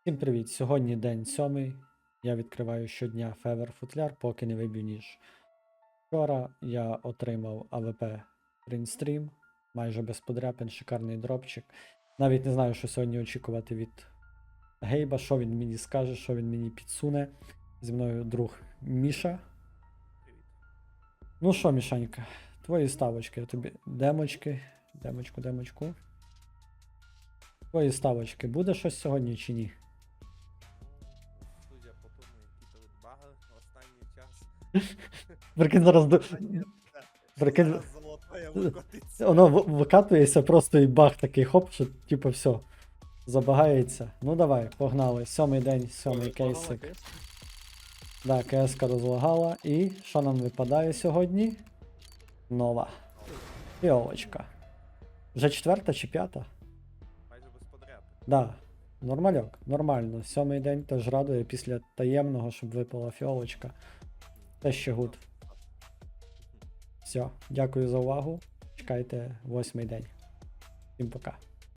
Всім привіт! Сьогодні день сьомий. Я відкриваю щодня февер футляр, поки не виб'ю ніж. Вчора я отримав АВП Принстрім, майже без подряпин, шикарний дропчик. Навіть не знаю, що сьогодні очікувати від Гейба, що він мені скаже, що він мені підсуне. Зі мною друг Міша. Ну що, Мішанька, твої ставочки, я тобі демочки, демочку, демочку. Твої ставочки, буде щось сьогодні чи ні? Баги останній час. Прикинь, зараз до... Прикинь, воно викатується просто і бах такий хоп, що типу все. Забагається. Ну давай, погнали. Сьомий день, сьомий кейсик. Да, КСК розлагала. І що нам випадає сьогодні? Нова. Фіолочка. Вже четверта чи п'ята? Майже без подряд. Да. Нормальок, нормально. Сьомий день теж радує після таємного, щоб випала фіолочка. Те ще гуд. Все, дякую за увагу. Чекайте восьмий день. Всім пока.